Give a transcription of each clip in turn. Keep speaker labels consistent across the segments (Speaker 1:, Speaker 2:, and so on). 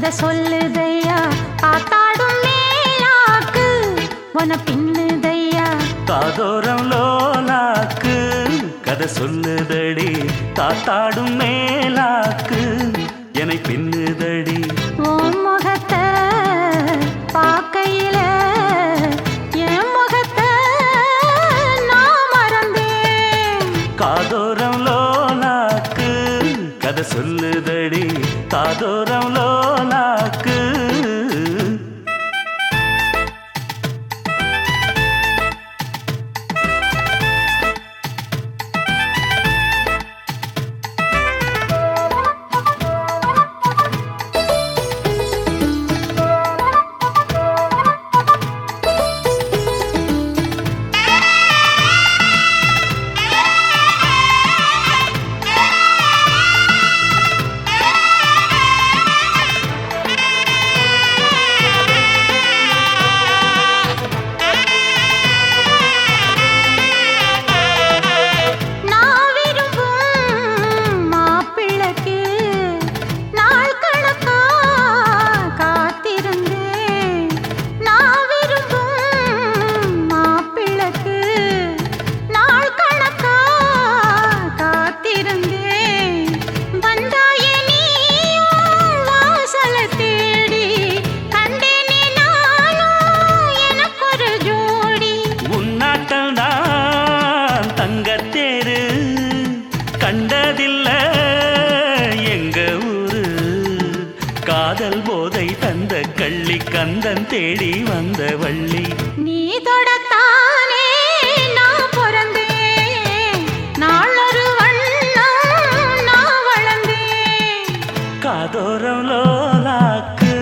Speaker 1: கதை சொல்லுதையா? காத்தாடும் மேலாக்கு
Speaker 2: உன பின்னுதையா?
Speaker 1: காதோரம் லோலாக்கு கதை சொல்லுதடி. காத்தாடும் மேலாக்கு என்னை பின்னுதடி. முகத்தை பார்க்கையில காதல் போதை தந்த கள்ளி கந்தன் தேடி வந்த வள்ளி.
Speaker 2: நீ தொடத்தானே நான் பிறந்தேன். நாளொரு வண்ணம் நான் வளர்ந்தேன்.
Speaker 1: காதோரம் லோலாக்கு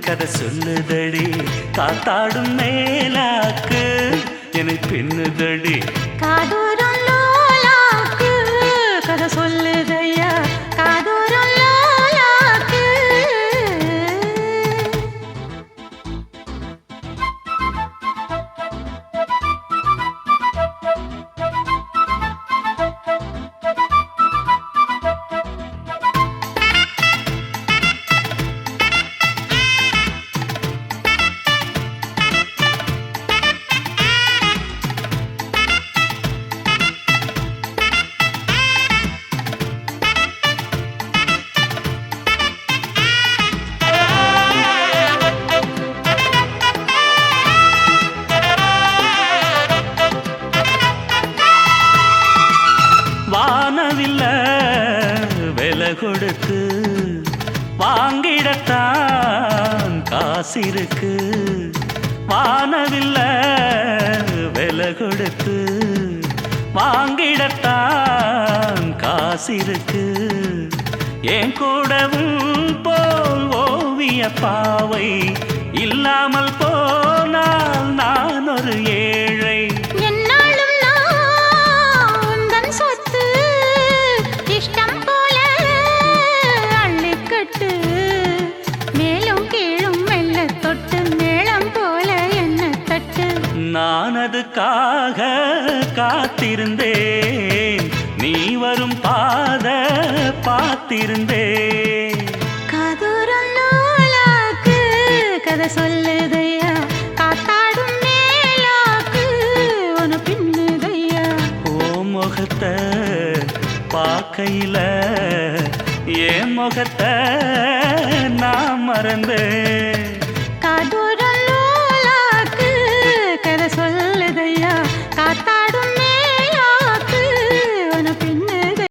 Speaker 1: கதை சொல்லுதடி. காத்தாடும் மேலாக்கு என்னை பின்னுதடி.
Speaker 2: காதூரம் லோலாக்கு கதை சொல்லுதையா
Speaker 1: விலை கொடுத்து வாங்கிடத்தான் காசிருக்கு. வானவில்ல விலை கொடுத்து வாங்கிடத்தான் காசிருக்கு. என் கூடவும் போல் ஓவிய பாவை இல்லாமல்
Speaker 2: போ தட்டு
Speaker 1: நான் அதுக்காக காத்திருந்தேன். நீ வரும் பாத பார்த்திருந்தேன்.
Speaker 2: காதூரம் நூலாக்கு கதை சொல்லுதையா? காத்தாடும் மேலாக்கு உன பின்னுதையா?
Speaker 1: ஓ முகத்தை பார்க்கையில என் முகத்தை நான் மறந்தேன்.